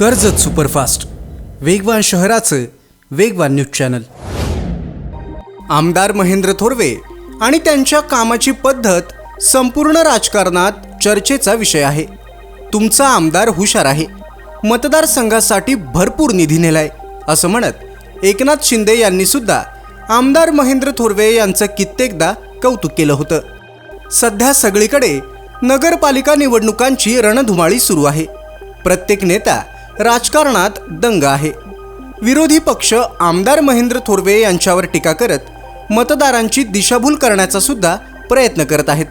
Karjat superfast. वेगवान शहराचं वेगवान न्यूज चॅनल. आमदार महेंद्र थोरवे आणि त्यांच्या कामाची पद्धत संपूर्ण राजकारणात चर्चेचा विषय आहे. तुमचा आमदार हुशार आहे. मतदारसंघासाठी भरपूर निधी नेलाय असं म्हणत एकनाथ शिंदे यांनी सुद्धा आमदार महेंद्र थोरवे यांचं कित्येकदा कौतुक केलं होतं. सध्या सगळीकडे नगरपालिका निवडणुकांची रणधुमाळी सुरू आहे. प्रत्येक नेता राजकारणात दंग आहे. विरोधी पक्ष आमदार महेंद्र थोरवे यांच्यावर टीका करत मतदारांची दिशाभूल करण्याचा सुद्धा प्रयत्न करत आहेत.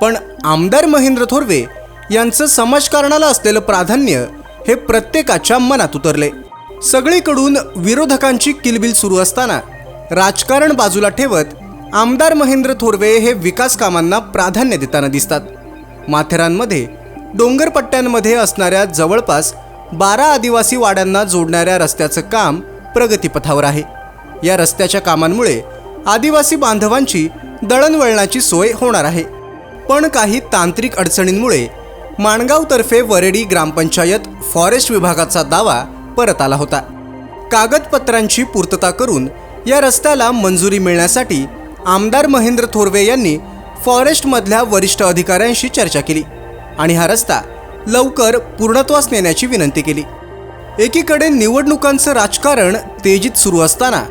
पण आमदार महेंद्र थोरवे यांचं समाजकारणाला असलेलं प्राधान्य हे प्रत्येकाच्या मनात उतरले. सगळीकडून विरोधकांची किलबिल सुरू असताना राजकारण बाजूला ठेवत आमदार महेंद्र थोरवे हे विकास कामांना प्राधान्य देताना दिसतात. माथेरानमध्ये डोंगरपट्ट्यांमध्ये असणाऱ्या जवळपास बारा आदिवासी वाड्यांना जोडणाऱ्या रस्त्याचं काम प्रगतीपथावर आहे. या रस्त्याच्या कामांमुळे आदिवासी बांधवांची दळणवळणाची सोय होणार आहे. पण काही तांत्रिक अडचणींमुळे माणगावतर्फे वरेडी ग्रामपंचायत फॉरेस्ट विभागाचा दावा परत आला होता. कागदपत्रांची पूर्तता करून या रस्त्याला मंजुरी मिळण्यासाठी आमदार महेंद्र थोरवे यांनी फॉरेस्टमधल्या वरिष्ठ अधिकाऱ्यांशी चर्चा केली आणि हा रस्ता लवकर पूर्णत्वास नेण्याची विनंती केली. एकीकडे निवडणुकांचं राजकारण तेजीत सुरू असताना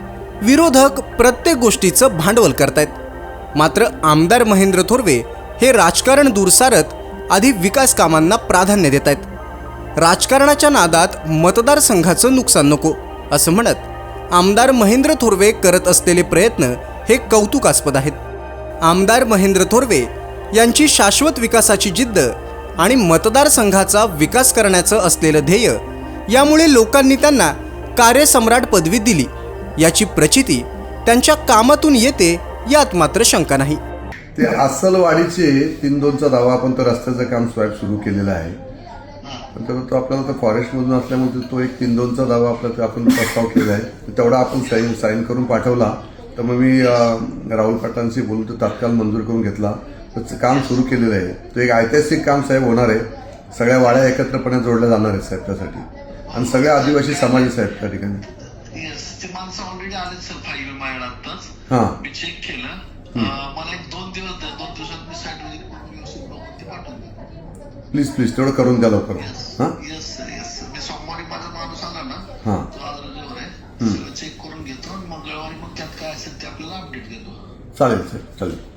विरोधक प्रत्येक गोष्टीचं भांडवल करतायत. मात्र आमदार महेंद्र थोरवे हे राजकारण दूर सारत आधी विकास कामांना प्राधान्य देत आहेत राजकारणाच्या नादात मतदारसंघाचं नुकसान नको असं म्हणत आमदार महेंद्र थोरवे करत असलेले प्रयत्न हे कौतुकास्पद आहेत. आमदार महेंद्र थोरवे यांची शाश्वत विकासाची जिद्द आणि मतदारसंघाचा विकास करण्याचं असलेलं ध्येय. यामुळे लोकांनी त्यांना कार्यसम्राट पदवी दिली. याची प्रचिती त्यांच्या कामातून येते यात मात्र शंका नाही. ते अस्सलवाडीचे तीन दोनचा दावा आपण तर रस्त्याचं काम स्वॅप सुरू केलेलं आहे. पण तर तो आपल्याला तर फॉरेस्टमधून असल्यामुळे तो एक तीन दोनचा दावा आपला तर आपण प्रस्ताव केला आहे. तेवढा आपण साईन साईन करून पाठवला. तर मग मी राहुल पाटलांशी बोलून तो तात्काळ मंजूर करून घेतला. त्याचं काम सुरू केलेलं आहे. तो एक ऐतिहासिक काम साहेब होणार आहे. सगळ्या वाड्या एकत्रपणे जोडल्या जाणार आहेत साहेब त्यासाठी. आणि सगळ्या आदिवासी समाज साहेब त्या ठिकाणी. हां. प्लीज प्लीज तेवढं करून द्या लवकर. हां? हां. तो आज रजेवर आहे. सगळं चेक करून घेतो आणि मंगळवारी मग त्यात काय असेल ते आपल्याला अपडेट देतो. चालेल सर चालेल.